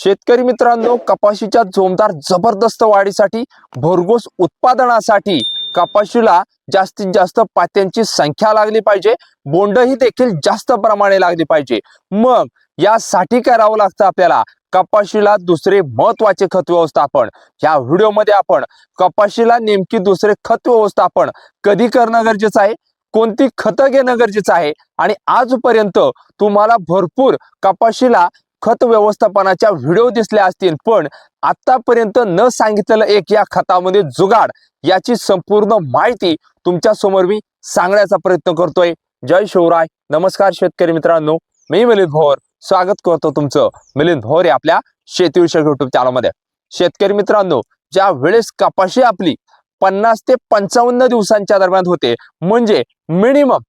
शेतकरी मित्रांनो कपाशीच्या जोमदार जबरदस्त वाढीसाठी भरघोस उत्पादनासाठी कपाशीला जास्तीत जास्त पात्यांची संख्या लागली पाहिजे. बोंडही देखील जास्त प्रमाणे लागली पाहिजे. मग यासाठी करावं लागतं आपल्याला? कपाशीला दुसरे महत्त्वाचे खत व्यवस्थापन. या व्हिडिओमध्ये आपण कपाशीला नेमकी दुसरे खत व्यवस्थापन कधी करणं गरजेचं आहे? कोणती खतं घेणं गरजेचं आहे? आणि आजपर्यंत तुम्हाला भरपूर कपाशीला खत व्यवस्थापनाच्या व्हिडिओ दिसल्या असतील पण आतापर्यंत न सांगितलेलं एक या खतामध्ये जुगाड याची संपूर्ण माहिती तुमच्यासमोर मी सांगण्याचा प्रयत्न करतोय. जय शिवराय. नमस्कार शेतकरी मित्रांनो. मी मिलिंद भोर. स्वागत करतो तुमचं मिलिंद भोर या आपल्या शेतीविषयक युट्यूब चॅनलमध्ये शेतकरी मित्रांनो ज्या वेळेस कपाशी आपली पन्नास ते पंचावन्न दिवसांच्या दरम्यान होते म्हणजे मिनिमम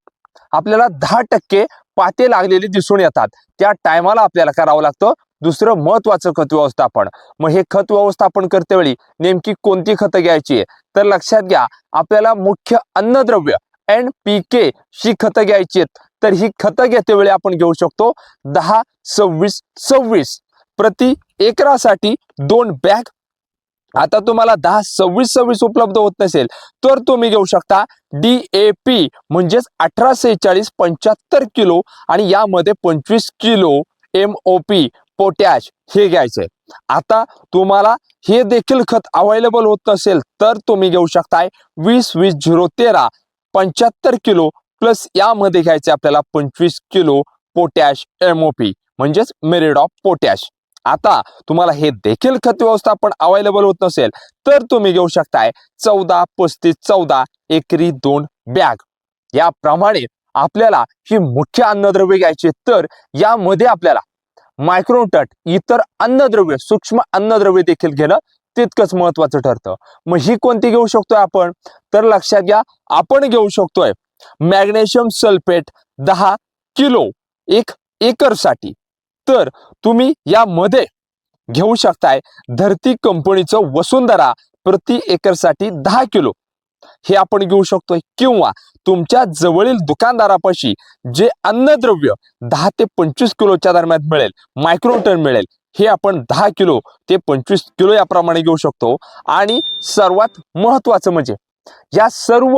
आपल्याला दहा टक्के पाते लागलेली दिसून येतात. त्या टायमाला आपल्याला करावं लागतं. दुसरं महत्वाचं खत व्यवस्थापन. मग हे खत व्यवस्थापन करतेवेळी नेमकी कोणती खतं घ्यायची आहे? तर लक्षात घ्या आपल्याला मुख्य अन्नद्रव्य एन पी के ही खतं घ्यायची आहेत. तर ही खतं घेतेवेळी आपण घेऊ शकतो दहा सव्वीस सव्वीस. प्रति एकरासाठी दोन बॅग आता तुम्हाला दहा सव्वीस सव्वीस उपलब्ध होत नसेल तर तुम्ही घेऊ शकता डी ए पी म्हणजेच अठरा सेहेचाळीस पंच्याहत्तर किलो आणि यामध्ये पंचवीस kilo M O P potash हे घ्यायचंय. आता तुम्हाला हे देखील खत अवेलेबल होत नसेल तर तुम्ही घेऊ शकताय वीस वीस झिरो तेरा पंच्याहत्तर किलो प्लस यामध्ये घ्यायचे आपल्याला पंचवीस kilo potash M O P म्हणजेच मेरिड ऑफ पोटॅश आता तुम्हाला हे देखील खत व्यवस्थापन अवेलेबल होत नसेल तर तुम्ही घेऊ शकताय चौदा पस्तीस चौदा एकरी दोन बॅग. याप्रमाणे आपल्याला ही मुख्य अन्नद्रव्य घ्यायची तर यामध्ये आपल्याला मायक्रोटट इतर अन्नद्रव्य सूक्ष्म अन्नद्रव्य देखील घेणं तितकंच महत्वाचं ठरतं. मग ही कोणती घेऊ शकतोय आपण? तर लक्षात घ्या आपण घेऊ शकतोय मॅग्नेशियम सल्फेट दहा किलो एक एकरसाठी. तर तुम्ही यामध्ये घेऊ शकताय धरती कंपनीचं वसुंधरा प्रति एकरसाठी दहा किलो. हे आपण घेऊ शकतोय किंवा तुमच्या जवळील दुकानदारापाशी जे अन्नद्रव्य दहा ते पंचवीस किलोच्या दरम्यान मिळेल मायक्रोटन मिळेल हे आपण दहा किलो ते पंचवीस किलो याप्रमाणे घेऊ शकतो. आणि सर्वात महत्वाचं म्हणजे या सर्व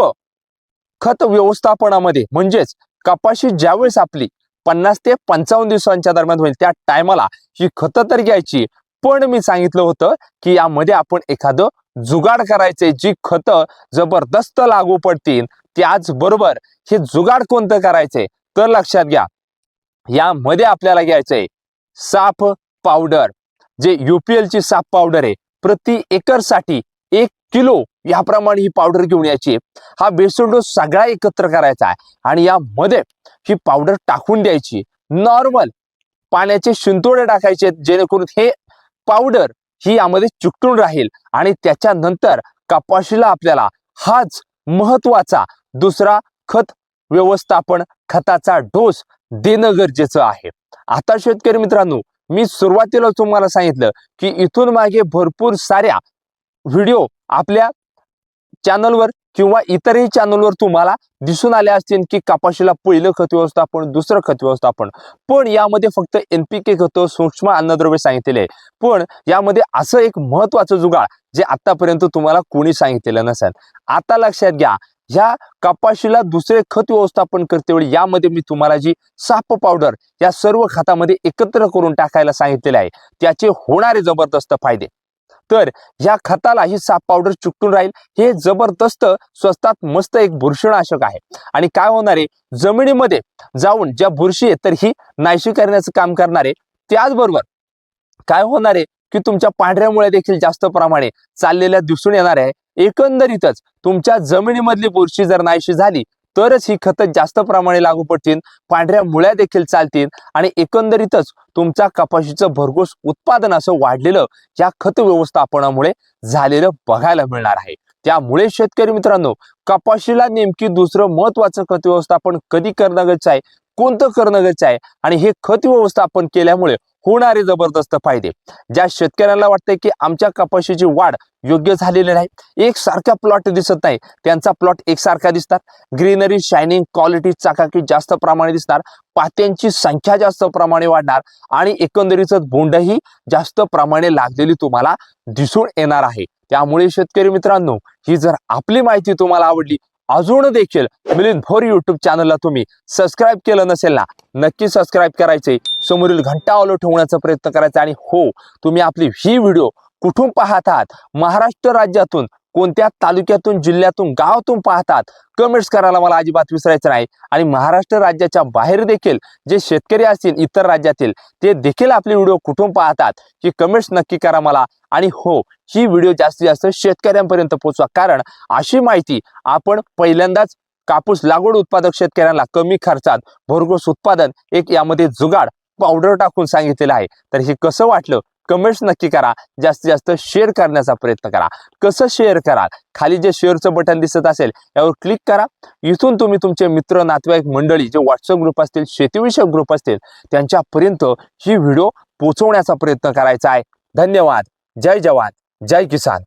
खत व्यवस्थापनामध्ये म्हणजेच कपाशी ज्यावेळेस आपली पन्नास ते पंचावन्न दिवसांच्या दरम्यान होईल. त्या टायमाला ही खतं तर घ्यायची पण मी सांगितलं होतं की यामध्ये आपण एखादं जुगाड करायचे जी खतं जबरदस्त लागू पडतील त्याचबरोबर हे जुगाड कोणतं करायचंय? तर लक्षात घ्या यामध्ये आपल्याला घ्यायचंय साफ पावडर. जे युपीएलची साफ पावडर आहे प्रति एकरसाठी एक किलो याप्रमाणे ही पावडर घेऊन यायची. हा बेसन डोस सगळा एकत्र करायचा आहे. आणि यामध्ये ही पावडर टाकून द्यायची. नॉर्मल पाण्याचे शिंतोडे टाकायचे जेणेकरून हे पावडर ही यामध्ये चिकटून राहील. आणि त्याच्यानंतर कपाशीला आपल्याला हाच महत्त्वाचा दुसरा खत व्यवस्थापन खताचा डोस देणं गरजेचं आहे. आता शेतकरी मित्रांनो मी सुरुवातीला तुम्हाला सांगितलं की इथून मागे भरपूर साऱ्या व्हिडिओ आपल्या चॅनलवर किंवा इतरही चॅनलवर तुम्हाला दिसून आले असतील की कपाशीला पहिलं खत व्यवस्थापन दुसरं खत व्यवस्थापन. पण यामध्ये फक्त एनपीके खत सूक्ष्म अन्नद्रव्य सांगितलेले आहे. पण यामध्ये असं एक महत्वाचं जुगाळ जे आतापर्यंत तुम्हाला कोणी सांगितलेलं नसेल. आता लक्षात घ्या ह्या कपाशीला दुसरे खत व्यवस्थापन करतेवेळी यामध्ये मी तुम्हाला जी साप पावडर या सर्व खतामध्ये एकत्र करून टाकायला सांगितलेले आहे. त्याचे होणारे जबरदस्त फायदे. तर या खताला ही साप पावडर चुकटून राहील. हे जबरदस्त स्वस्तात मस्त एक बुरशीनाशक आहे. आणि काय होणार आहे? जमिनीमध्ये जाऊन ज्या बुरशी आहे तर ही नाशी करण्याचं काम करणार. आहे त्याचबरोबर काय होणार आहे? की तुमच्या पांढऱ्यामुळे देखील जास्त प्रमाणे चाललेल्या दिसून येणार आहे. एकंदरीतच तुमच्या जमिनीमधली बुरशी जर नाहीशी झाली तरच ही खतं जास्त प्रमाणे लागू पडतील पांढऱ्या मुळ्या देखील चालतील आणि एकंदरीतच तुमचा कपाशीचं भरघोस उत्पादन असं वाढलेलं या खत व्यवस्थापनामुळे झालेलं बघायला मिळणार आहे. त्यामुळे शेतकरी मित्रांनो कपाशीला नेमकी दुसरं महत्वाचं खत व्यवस्थापन कधी करणं गरजेचं आहे कोणतं करणं गरजेचं आहे आणि हे खत व्यवस्थापन केल्यामुळे होणारे जबरदस्त फायदे. ज्या शेतकऱ्यांना वाटतंय की आमच्या कपाशीची वाढ योग्य झालेली नाही एकसारख्या प्लॉट दिसत नाही. त्यांचा प्लॉट एकसारखा दिसतात. ग्रीनरी शायनिंग क्वालिटी चाकाकी जास्त प्रमाणे दिसणार. पात्यांची संख्या जास्त प्रमाणे वाढणार. आणि एकंदरीतच बोंडही जास्त प्रमाणे लागलेली तुम्हाला दिसून येणार आहे. त्यामुळे शेतकरी मित्रांनो ही जर आपली माहिती तुम्हाला आवडली अजून देखील मिलिंद भोर युट्यूब चॅनलला तुम्ही सबस्क्राईब केलं नसेल ना नक्की सबस्क्राईब करायचे समोरील घंटा ऑलो ठेवण्याचा प्रयत्न करायचा आणि हो तुम्ही आपली ही व्हिडिओ कुठून पाहत आहात? महाराष्ट्र राज्यातून कोणत्या तालुक्यातून जिल्ह्यातून गावातून पाहतात कमेंट्स करायला मला अजिबात विसरायचं नाही. आणि महाराष्ट्र राज्याच्या बाहेर देखील जे शेतकरी असतील इतर राज्यातील ते देखील आपले व्हिडिओ कुठून पाहतात ही कमेंट्स नक्की करा मला. आणि हो ही व्हिडिओ जास्तीत जास्त शेतकऱ्यांपर्यंत पोहोचवा. कारण अशी माहिती आपण पहिल्यांदाच कापूस लागवड उत्पादक शेतकऱ्यांना कमी खर्चात भरघोस उत्पादन एक यामध्ये जुगाड पावडर टाकून सांगितलेलं आहे. तर हे कसं वाटलं? कमेंट्स नक्की करा. जास्तीत जास्त शेअर करण्याचा प्रयत्न करा. कसं शेअर कराल? खाली जे शेअरचं बटन दिसत असेल यावर क्लिक करा. इथून तुम्ही तुमचे मित्र नातेवाईक मंडळी जे व्हॉट्सअप ग्रुप असतील शेतीविषयक ग्रुप असतील त्यांच्यापर्यंत ही व्हिडिओ पोचवण्याचा प्रयत्न करायचा आहे. धन्यवाद. जय जवान. जय किसान.